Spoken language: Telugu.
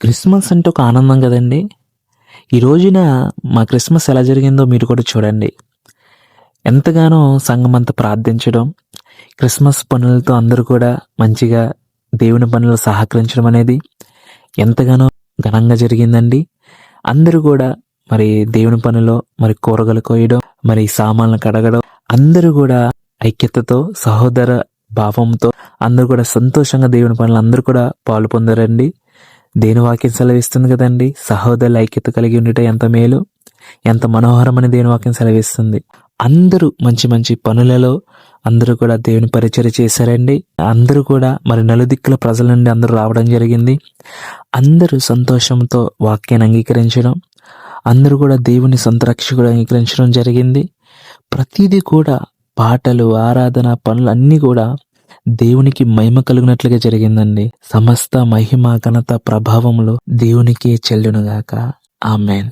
క్రిస్మస్ అంటే ఒక ఆనందం కదండి. ఈ రోజున మా క్రిస్మస్ ఎలా జరిగిందో మీరు కూడా చూడండి. ఎంతగానో సంఘం అంత ప్రార్థించడం క్రిస్మస్ పనులతో అందరూ కూడా మంచిగా దేవుని పనులు సహకరించడం అనేది ఎంతగానో ఘనంగా జరిగిందండి. అందరూ కూడా మరి దేవుని పనిలో మరి కూరగాయలు కోయడం మరి సామాన్లు కడగడం అందరూ కూడా ఐక్యతతో సహోదర భావంతో అందరూ కూడా సంతోషంగా దేవుని పనులు అందరూ కూడా పాలు పొందారండి. దేని వాక్యం సెలవిస్తుంది కదండి? సహోదరుల ఐక్యత కలిగి ఉండటం ఎంత మేలు? ఎంత మనోహరమని దేని వాక్యం సెలవిస్తుంది? అందరూ మంచి మంచి పనులలో అందరూ కూడా దేవుని పరిచయం చేశారండి. అందరూ కూడా మరి నలుదిక్కుల ప్రజల నుండి అందరూ రావడం జరిగింది. అందరూ సంతోషంతో వాక్యాన్ని అంగీకరించడం అందరూ కూడా దేవుని సంతరక్షకుడు అంగీకరించడం జరిగింది. ప్రతిదీ కూడా పాటలు ఆరాధన పనులు అన్నీ కూడా దేవునికి మహిమ కలిగినట్లుగా జరిగిందండి. సమస్త మహిమ ఘనత ప్రభావములు దేవునికే చెల్లునుగాక. ఆమెన్.